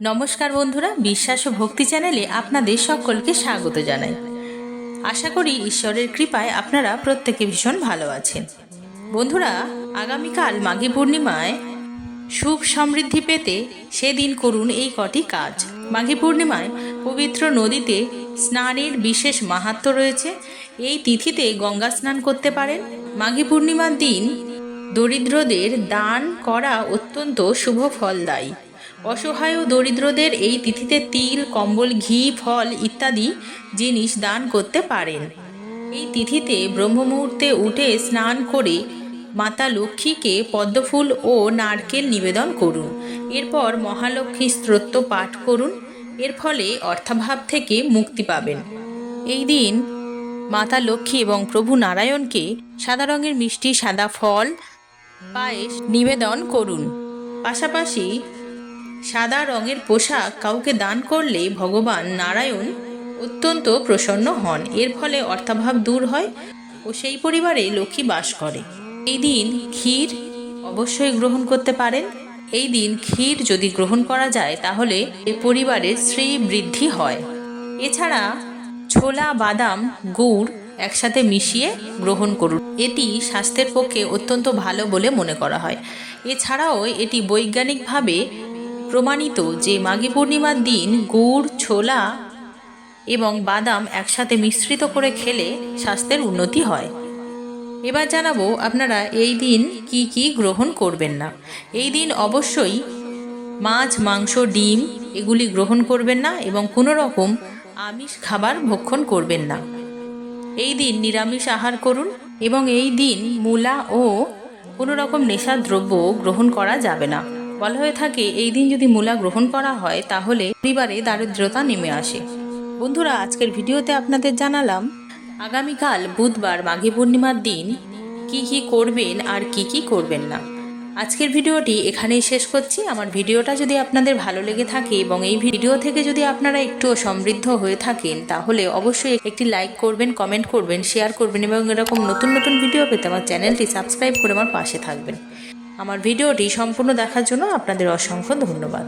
নমস্কার বন্ধুরা, বিশ্বাস ও ভক্তি চ্যানেলে আপনাদের সকলকে স্বাগত জানাই। আশা করি ঈশ্বরের কৃপায় আপনারা প্রত্যেকে ভীষণ ভালো আছেন। বন্ধুরা, আগামীকাল মাঘী পূর্ণিমায় সুখ সমৃদ্ধি পেতে সেদিন করুন এই কটি কাজ। মাঘী পূর্ণিমায় পবিত্র নদীতে স্নানের বিশেষ মাহাত্ম্য রয়েছে। এই তিথিতে গঙ্গা স্নান করতে পারেন। মাঘী পূর্ণিমার দিন দরিদ্রদের দান করা অত্যন্ত শুভ ফলদায়ী। অসহায় দরিদ্রদের এই তিথিতে তিল, কম্বল, ঘি, ফল ইত্যাদি জিনিস দান করতে পারেন। এই তিথিতে ব্রহ্মমুহূর্তে উঠে স্নান করে মাতা লক্ষ্মীকে পদ্মফুল ও নারকেল নিবেদন করুন। এরপর মহালক্ষ্মী স্তোত্র পাঠ করুন। এর ফলে অর্থাভাব থেকে মুক্তি পাবেন। এই দিন মাতা লক্ষ্মী এবং প্রভু নারায়ণকে সাদা রঙের মিষ্টি, সাদা ফল, পায়েস নিবেদন করুন। পাশাপাশি সাদা রঙের পোশাক কাউকে দান করলে ভগবান নারায়ণ অত্যন্ত প্রসন্ন হন। এর ফলে অর্থাভাব দূর হয় ও সেই পরিবারে লক্ষ্মী বাস করে। এই দিন ক্ষীর অবশ্যই গ্রহণ করতে পারেন। এই দিন ক্ষীর যদি গ্রহণ করা যায়, তাহলে এ পরিবারের শ্রী বৃদ্ধি হয়। এছাড়া ছোলা, বাদাম, গুড় একসাথে মিশিয়ে গ্রহণ করুন। এটি স্বাস্থ্যের পক্ষে অত্যন্ত ভালো বলে মনে করা হয়। এছাড়াও এটি বৈজ্ঞানিকভাবে প্রমাণিত যে মাঘী পূর্ণিমার দিন গুড়, ছোলা এবং বাদাম একসাথে মিশ্রিত করে খেলে স্বাস্থ্যের উন্নতি হয়। এবার জানাব আপনারা এই দিন কি কি গ্রহণ করবেন না। এই দিন অবশ্যই মাছ, মাংস, ডিম এগুলি গ্রহণ করবেন না এবং কোনো রকম আমিষ খাবার ভক্ষণ করবেন না। এই দিন নিরামিষ আহার করুন এবং এই দিন মূলা ও কোনো রকম নেশার দ্রব্য গ্রহণ করা যাবে না। বলা হয়ে থাকে, এই দিন যদি মূলা গ্রহণ করা হয়, তাহলে পরিবারে দারিদ্রতা নেমে আসে। বন্ধুরা, আজকের ভিডিওতে আপনাদের জানালাম, আগামীকাল বুধবার মাঘী পূর্ণিমার দিন কি কি করবেন আর কি কি করবেন না। আজকের ভিডিওটি এখানেই শেষ করছি। আমার ভিডিওটা যদি আপনাদের ভালো লেগে থাকে এবং এই ভিডিও থেকে যদি আপনারা একটু সমৃদ্ধ হয়ে থাকেন, তাহলে অবশ্যই একটি লাইক করবেন, কমেন্ট করবেন, শেয়ার করবেন এবং এরকম নতুন নতুন ভিডিও পেতে আমার চ্যানেলটি সাবস্ক্রাইব করে আমার পাশে থাকবেন। আমার ভিডিওটি সম্পূর্ণ দেখার জন্য আপনাদের অসংখ্য ধন্যবাদ।